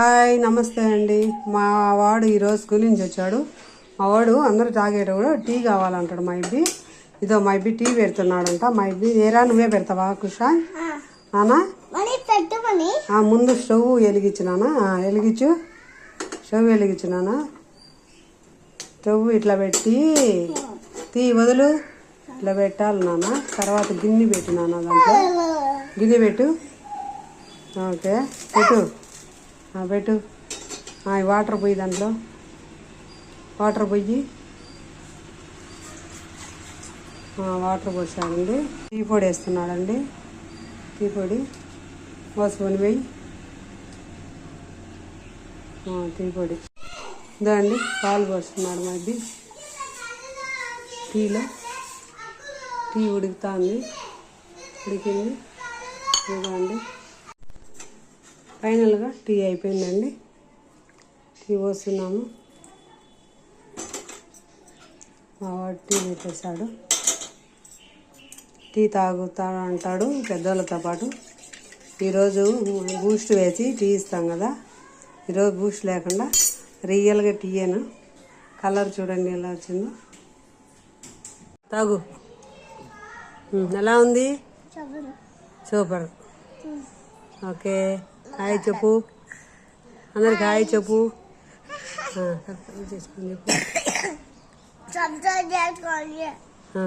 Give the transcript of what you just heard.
Hi నమస్తే అండి. మా వాడు ఈరోజు స్కూల్ నుంచి వచ్చాడు. మా వాడు అందరూ తాగేటప్పుడు టీ కావాలంటాడు మా ఇబ్బి. ఇదో మా ఇబ్బి టీ పెడుతున్నాడంట. మా ఇబ్బి ఏరా నువ్వే పెడతావా కుషా? నానా? ముందు స్టవ్ వెలిగించినానా వెలిగించు. స్టవ్ వెలిగించినానా స్టవ్ ఇట్లా పెట్టి తీ వదులు. ఇట్లా పెట్టాలి నాన్న తర్వాత గిన్నె పెట్టు నాన్న దాంట్లో. గిన్నె పెట్టు. ఓకే పెట్టు. పెట్టు ఆ, వాటర్ పోయి దాంట్లో. వాటర్ పోయి వాటర్ పోసాడండి. టీ పొడి వేస్తున్నాడండి. టీ పొడి పోసుకొని వెయ్యి టీ పొడి. ఇదో పాలు పోస్తున్నాడు మాది. టీలో టీ ఉడుకుతుంది. ఉడికింది. ఇవ్వండి ఫైనల్గా టీ అయిపోయిందండి. టీ పోస్తున్నాము. మా వాడు టీ పెట్టేశాడు. టీ తాగుతాడు అంటాడు పెద్దోళ్ళతో పాటు. ఈరోజు బూస్ట్ వేసి టీ ఇస్తాం కదా. ఈరోజు బూస్ట్ లేకుండా రియల్గా టీయేను? కలర్ చూడండి ఎలా వచ్చిందో. తాగు. ఎలా ఉంది? సూపర్. ఓకే. హాయ్ చెప్పు అందరికి హాయ్ చెప్పు ఆ,